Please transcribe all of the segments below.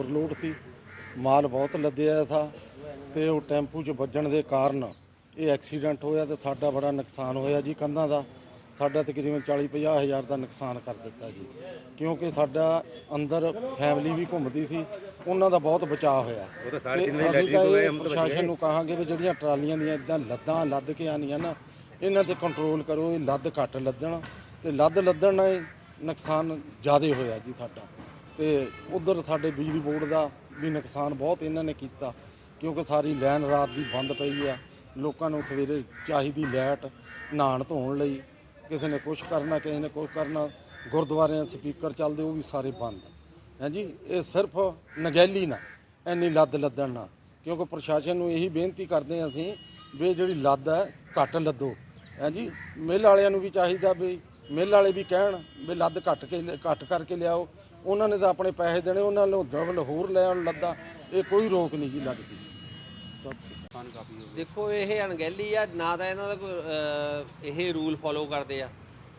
Overload ਸੀ। ਮਾਲ ਬਹੁਤ ਲੱਦਿਆ ਥਾ ਤੇ ਉਹ ਟੈਂਪੂ 'ਚ ਵੱਜਣ ਦੇ ਕਾਰਨ ਇਹ ਐਕਸੀਡੈਂਟ ਹੋਇਆ ਤੇ ਸਾਡਾ ਬੜਾ ਨੁਕਸਾਨ ਹੋਇਆ ਜੀ ਕੰਧਾਂ ਦਾ। ਸਾਡਾ ਤਕਰੀਬਨ 40 50 ਹਜ਼ਾਰ ਦਾ ਨੁਕਸਾਨ ਕਰ ਦਿੱਤਾ ਜੀ। ਕਿਉਂਕਿ ਸਾਡਾ ਅੰਦਰ ਫੈਮਿਲੀ ਵੀ ਘੁੰਮਦੀ ਸੀ ਉਹਨਾਂ ਦਾ ਬਹੁਤ ਬਚਾਅ ਹੋਇਆ। ਉਹ ਤਾਂ ਲੈਟਰੀ ਹਮ ਬਚ। ਪ੍ਰਸ਼ਾਸਨ। ਨੂੰ ਕਹਾਂਗੇ ਵੀ ਜਿਹੜੀਆਂ ਟਰਾਲੀਆਂ ਦੀਆਂ ਇਦਾਂ ਲੱਦਾਂ ਲੱਦ ਕੇ ਆਉਂਦੀਆਂ ਨਾ ਇਹਨਾਂ ਤੇ ਕੰਟਰੋਲ ਕਰੋ ਇਹ ਲੱਦ ਘੱਟ ਲੱਦਣ ਤੇ ਲੱਦ ਲੱਦਣ ਨਾਲ ਨੁਕਸਾਨ ਜ਼ਿਆਦਾ ਹੋਇਆ ਜੀ ਸਾਡਾ। ਤੇ ਉਧਰ ਸਾਡੇ ਬਿਜਲੀ ਬੋਰਡ ਦਾ ਵੀ ਨੁਕਸਾਨ ਬਹੁਤ ਇਹਨਾਂ ਨੇ ਕੀਤਾ, ਕਿਉਂਕਿ ਸਾਰੀ ਲਾਈਨ ਰਾਤ ਦੀ ਬੰਦ ਪਈ ਆ। ਲੋਕਾਂ ਨੂੰ ਸਵੇਰੇ ਚਾਹੀਦੀ ਲਾਈਟ, ਨਹਾਉਣ ਧੋਣ ਲਈ, ਕਿਸੇ ਨੇ ਕੁਝ ਕਰਨਾ, ਕਿਸੇ ਨੇ ਕੁਝ ਕਰਨਾ, ਗੁਰਦੁਆਰਿਆਂ ਸਪੀਕਰ ਚੱਲਦੇ, ਉਹ ਵੀ ਸਾਰੇ ਬੰਦ। ਹਾਂਜੀ, ਇਹ ਸਿਰਫ ਨਗੈਲੀ ਨਾ, ਇੰਨੀ ਲੱਦ ਲੱਦਣ ਨਾ, ਕਿਉਂਕਿ ਪ੍ਰਸ਼ਾਸਨ ਨੂੰ ਇਹੀ ਬੇਨਤੀ ਕਰਦੇ ਹਾਂ ਅਸੀਂ ਵੀ ਜਿਹੜੀ ਲੱਦ ਹੈ, ਘੱਟ ਲੱਦੋ। ਹਾਂਜੀ, ਮਿੱਲ ਵਾਲਿਆਂ ਨੂੰ ਵੀ ਚਾਹੀਦਾ ਵੀ, ਮਿੱਲ ਵਾਲੇ ਵੀ ਕਹਿਣ ਵੀ ਲੱਦ ਘੱਟ ਕੇ, ਘੱਟ ਕਰਕੇ ਲਿਆਓ ਉਹਨਾਂ ਨੇ ਤਾਂ ਆਪਣੇ ਪੈਸੇ ਦੇਣੇ ਉਹਨਾਂ ਨੂੰ ਡਬਲ ਹੋਰ ਲੈ ਆਉਣ ਲੱਦਾ ਇਹ ਕੋਈ ਰੋਕ ਨਹੀਂ ਜੀ ਲੱਗਦੀ। ਸਤਿ ਸ਼੍ਰੀ ਅਕਾਲ। ਦੇਖੋ ਇਹ ਅਣਗਹਿਲੀ ਆ ਨਾ ਤਾਂ ਇਹਨਾਂ ਦਾ ਕੋਈ ਅਹ, ਇਹ ਰੂਲ ਫੋਲੋ ਕਰਦੇ ਆ।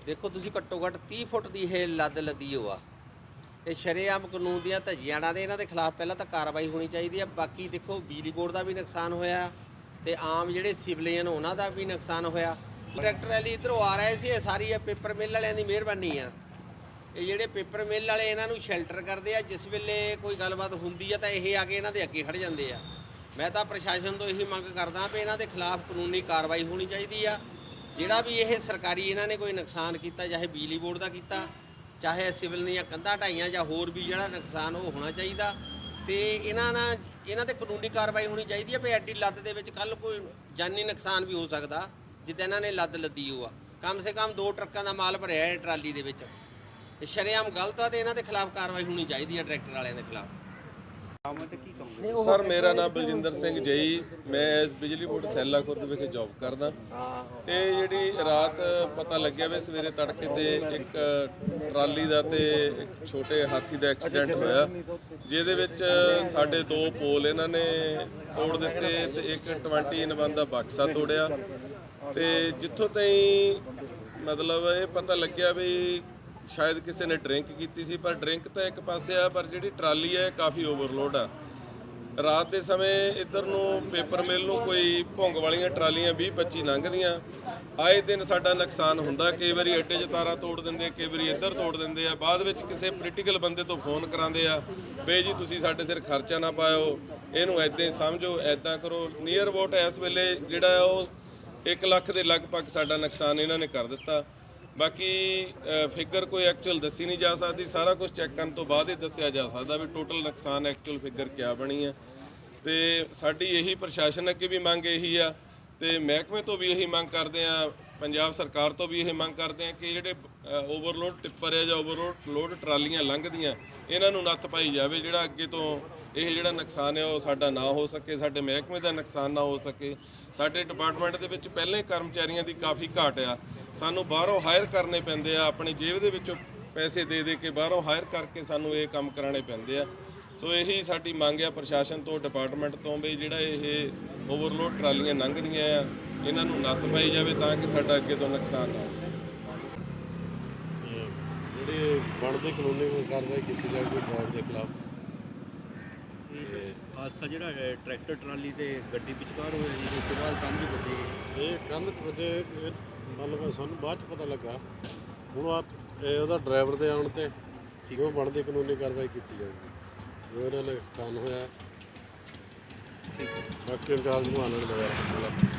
ਦੇਖੋ ਤੁਸੀਂ ਘੱਟੋ ਘੱਟ 30 ਫੁੱਟ ਦੀ ਇਹ ਲੱਦ ਲੱਦੀ ਹੋ ਆ। ਇਹ ਸ਼ਰੇਆਮ ਕਾਨੂੰਨ ਦੀਆਂ ਧੱਜੀਆਂ ਦੇ ਇਹਨਾਂ ਦੇ ਖਿਲਾਫ ਪਹਿਲਾਂ ਤਾਂ ਕਾਰਵਾਈ ਹੋਣੀ ਚਾਹੀਦੀ ਆ। ਬਾਕੀ ਦੇਖੋ ਬਿਜਲੀ ਬੋਰਡ ਦਾ ਵੀ ਨੁਕਸਾਨ ਹੋਇਆ ਤੇ ਆਮ ਜਿਹੜੇ ਸਿਵਲੀਅਨ ਉਹਨਾਂ ਦਾ ਵੀ ਨੁਕਸਾਨ ਹੋਇਆ। ਟਰੈਕਟਰ ਵਾਲੀ ਇਧਰੋਂ ਆ ਰਹੇ ਸੀ ਇਹ ਸਾਰੀ ਇਹ ਪੇਪਰ ਮਿਲ ਵਾਲਿਆਂ ਦੀ ਮਿਹਰਬਾਨੀ ਆ। ਇਹ ਜਿਹੜੇ ਪੇਪਰ ਮਿਲ ਵਾਲੇ ਇਹਨਾਂ ਨੂੰ ਸ਼ੈਲਟਰ ਕਰਦੇ ਆ, ਜਿਸ ਵੇਲੇ ਕੋਈ ਗੱਲਬਾਤ ਹੁੰਦੀ ਆ ਤਾਂ ਇਹ ਆ ਕੇ ਇਹਨਾਂ ਦੇ ਅੱਗੇ ਖੜ ਜਾਂਦੇ ਆ। ਮੈਂ ਤਾਂ ਪ੍ਰਸ਼ਾਸਨ ਤੋਂ ਇਹੀ ਮੰਗ ਕਰਦਾ ਵੀ ਇਹਨਾਂ ਦੇ ਖਿਲਾਫ ਕਾਨੂੰਨੀ ਕਾਰਵਾਈ ਹੋਣੀ ਚਾਹੀਦੀ ਆ। ਜਿਹੜਾ ਵੀ ਇਹ ਸਰਕਾਰੀ ਇਹਨਾਂ ਨੇ ਕੋਈ ਨੁਕਸਾਨ ਕੀਤਾ, ਚਾਹੇ ਬਿਜਲੀ ਬੋਰਡ ਦਾ ਕੀਤਾ, ਚਾਹੇ ਸਿਵਲ ਦੀਆਂ ਕੰਧਾਂ ਢਾਈਆਂ ਜਾਂ ਹੋਰ ਵੀ ਜਿਹੜਾ ਨੁਕਸਾਨ ਉਹ ਹੋਣਾ ਚਾਹੀਦਾ ਤੇ ਇਹਨਾਂ ਨਾਲ ਇਹਨਾਂ ਤੇ ਕਾਨੂੰਨੀ ਕਾਰਵਾਈ ਹੋਣੀ ਚਾਹੀਦੀ ਹੈ ਵੀ ਐਡੀ ਲੱਦ ਦੇ ਵਿੱਚ ਕੱਲ ਕੋਈ ਜਾਨੀ ਨੁਕਸਾਨ ਵੀ ਹੋ ਸਕਦਾ, ਜਿੱਦਾਂ ਇਹਨਾਂ ਨੇ ਲੱਦ ਲੱਦੀ ਹੋ ਆ ਕਮ ਸੇ ਕਮ ਦੋ ਟਰੱਕਾਂ ਦਾ ਮਾਲ ਭਰਿਆ ਹੈ ਟਰਾਲੀ ਦੇ ਵਿੱਚ। ਤੇ ਸ਼ਰੇਆਮ ਗਲਤ ਆ ਤੇ ਇਹਨਾਂ ਦੇ ਖਿਲਾਫ ਕਾਰਵਾਈ ਹੋਣੀ ਚਾਹੀਦੀ ਹੈ ਟਰੈਕਟਰ ਵਾਲਿਆਂ ਦੇ ਖਿਲਾਫ। ਸਰ, ਮੇਰਾ ਨਾਮ ਬਲਜਿੰਦਰ ਸਿੰਘ ਜਈ। ਮੈਂ ਇਸ ਬਿਜਲੀ ਬੋਰਡ ਸੈਲਾ ਖੁਰਦ ਵਿਖੇ ਜੌਬ ਕਰਦਾ। ਇਹ ਜਿਹੜੀ ਰਾਤ ਪਤਾ ਲੱਗਿਆ ਵੀ ਸਵੇਰੇ ਤੜਕੇ ਤੇ ਇੱਕ ਟਰਾਲੀ ਦਾ ਤੇ ਇੱਕ ਛੋਟੇ ਹਾਥੀ ਦਾ ਐਕਸੀਡੈਂਟ ਹੋਇਆ। ਜਿਹਦੇ ਵਿੱਚ ਸਾਡੇ ਦੋ ਪੋਲ ਇਹਨਾਂ ਨੇ ਤੋੜ ਦਿੱਤੇ ਤੇ ਇੱਕ 20 ਇਨ ਵਨ ਦਾ ਬਕਸਾ ਤੋੜਿਆ। ਤੇ ਜਿੱਥੋਂ ਤਾਈਂ ਮਤਲਬ ਇਹ ਪਤਾ ਲੱਗਿਆ ਵੀ ਸ਼ਾਇਦ ਕਿਸੇ ਨੇ ਡਰਿੰਕ ਕੀਤੀ ਸੀ, ਪਰ ਡਰਿੰਕ ਤਾਂ ਇੱਕ ਪਾਸੇ ਆ, ਪਰ ਜਿਹੜੀ ਟਰਾਲੀ ਹੈ ਇਹ ਕਾਫੀ ਓਵਰਲੋਡ ਆ। ਰਾਤ ਦੇ ਸਮੇਂ ਇੱਧਰ ਨੂੰ ਪੇਪਰ ਮਿਲ ਨੂੰ ਕੋਈ ਭੁੰਗ ਵਾਲੀਆਂ ਟਰਾਲੀਆਂ 20 25 ਲੰਘਦੀਆਂ। ਆਏ ਦਿਨ ਸਾਡਾ ਨੁਕਸਾਨ ਹੁੰਦਾ, ਕਈ ਵਾਰੀ ਅੱਡੇ 'ਚ ਤਾਰਾਂ ਤੋੜ ਦਿੰਦੇ, ਕਈ ਵਾਰੀ ਇੱਧਰ ਤੋੜ ਦਿੰਦੇ ਆ। ਬਾਅਦ ਵਿੱਚ ਕਿਸੇ ਪੋਲੀਟੀਕਲ ਬੰਦੇ ਤੋਂ ਫੋਨ ਕਰਾਉਂਦੇ ਆ, ਬਈ ਜੀ, ਤੁਸੀਂ ਸਾਡੇ ਸਿਰ ਖਰਚਾ ਨਾ ਪਾਇਓ, ਇਹਨੂੰ ਐਦਾਂ ਹੀ ਸਮਝੋ ਐਦਾਂ ਕਰੋ। ਨੀਅਰ ਅਬਾਊਟ ਇਸ ਵੇਲੇ ਜਿਹੜਾ ਆ ਉਹ 1 ਲੱਖ ਦੇ ਲਗਭਗ ਸਾਡਾ ਨੁਕਸਾਨ ਇਹਨਾਂ ਨੇ ਕਰ ਦਿੱਤਾ। ਬਾਕੀ ਫਿਗਰ ਕੋਈ ਐਕਚੁਅਲ ਦੱਸੀ ਨਹੀਂ ਜਾ ਸਕਦੀ। ਸਾਰਾ ਕੁਝ ਚੈੱਕ ਕਰਨ ਤੋਂ ਬਾਅਦ ਹੀ ਦੱਸਿਆ ਜਾ ਸਕਦਾ ਵੀ ਟੋਟਲ ਨੁਕਸਾਨ ਐਕਚੁਅਲ ਫਿਗਰ ਕਿਆ ਬਣੀ ਹੈ ਤੇ ਸਾਡੀ ਇਹੀ ਪ੍ਰਸ਼ਾਸਨ ਅੱਗੇ ਵੀ ਮੰਗ ਇਹੀ ਆ। ਤੇ ਮਹਿਕਮੇ ਤੋਂ ਵੀ ਇਹੀ ਮੰਗ ਕਰਦੇ ਆ, ਪੰਜਾਬ ਸਰਕਾਰ ਤੋਂ ਵੀ ਇਹ ਮੰਗ ਕਰਦੇ ਆ ਕਿ ਜਿਹੜੇ ਓਵਰਲੋਡ ਟਿੱਪਰ ਆ ਜਾਂ ਓਵਰਲੋਡ ਲੋਡ ਟਰਾਲੀਆਂ ਲੰਘਦੀਆਂ, ਇਹਨਾਂ ਨੂੰ ਨੱਥ ਪਾਈ ਜਾਵੇ, ਜਿਹੜਾ ਅੱਗੇ ਤੋਂ ਇਹ ਜਿਹੜਾ ਨੁਕਸਾਨ ਹੈ ਉਹ ਸਾਡਾ ਨਾ ਹੋ ਸਕੇ, ਸਾਡੇ ਮਹਿਕਮੇ ਦਾ ਨੁਕਸਾਨ ਨਾ ਹੋ ਸਕੇ। ਸਾਡੇ ਡਿਪਾਰਟਮੈਂਟ ਦੇ ਵਿੱਚ ਪਹਿਲਾਂ ਹੀ ਕਰਮਚਾਰੀਆਂ ਦੀ ਕਾਫੀ ਘਾਟ ਆ। ਸਾਨੂੰ ਬਾਹਰੋਂ ਹਾਇਰ ਕਰਨੇ ਪੈਂਦੇ ਆ ਆਪਣੀ ਜੇਬ ਦੇ ਵਿੱਚੋਂ ਪੈਸੇ ਦੇ ਦੇ ਕੇ ਬਾਹਰੋਂ ਹਾਇਰ ਕਰਕੇ ਸਾਨੂੰ ਇਹ ਕੰਮ ਕਰਾਣੇ ਪੈਂਦੇ ਆ। ਸੋ ਇਹੀ ਸਾਡੀ ਮੰਗ ਆ ਪ੍ਰਸ਼ਾਸਨ ਤੋਂ ਡਿਪਾਰਟਮੈਂਟ ਤੋਂ ਵੀ ਜਿਹੜਾ ਇਹ ਓਵਰਲੋਡ ਟਰਾਲੀਆਂ ਲੰਘਦੀਆਂ ਆ ਇਹਨਾਂ ਨੂੰ ਨੱਥ ਪਾਈ ਜਾਵੇ ਤਾਂ ਕਿ ਸਾਡਾ ਅੱਗੇ ਤੋਂ ਨੁਕਸਾਨ ਨਾ ਹੋ ਸਕੇ। ਜਿਹੜੇ ਬਣਦੀ ਕਾਨੂੰਨੀ ਕਾਰਵਾਈ ਕੀਤੀ ਜਾਊਗੀ ਡਰਾਈਵਰ ਦੇ ਖਿਲਾਫ। ਹਾਦਸਾ ਜਿਹੜਾ ਟਰੈਕਟਰ ਟਰਾਲੀ ਤੇ ਗੱਡੀ ਵਿਚਕਾਰ ਹੋਇਆ ਜੀ ਉਸ ਤੋਂ ਬਾਅਦ ਕੰਧ ਵੱਜੇ। ਇਹ ਕੰਧ ਵਜੇ ਮਤਲਬ ਸਾਨੂੰ ਬਾਅਦ ਚ ਪਤਾ ਲੱਗਾ। ਹੁਣ ਆ ਇਹ ਉਹਦਾ ਡਰਾਈਵਰ ਦੇ ਆਉਣ ਤੇ ਜੋ ਬਣਦੀ ਕਾਨੂੰਨੀ ਕਾਰਵਾਈ ਕੀਤੀ ਜਾਊਗੀ। ਜੋ ਇਹਨਾਂ ਨਾਲ ਨੁਕਸਾਨ ਹੋਇਆ ਬਾਕੀ ਇੰਚਾਰਜ ਨੂੰ ਆਨਣ ਲਗਾ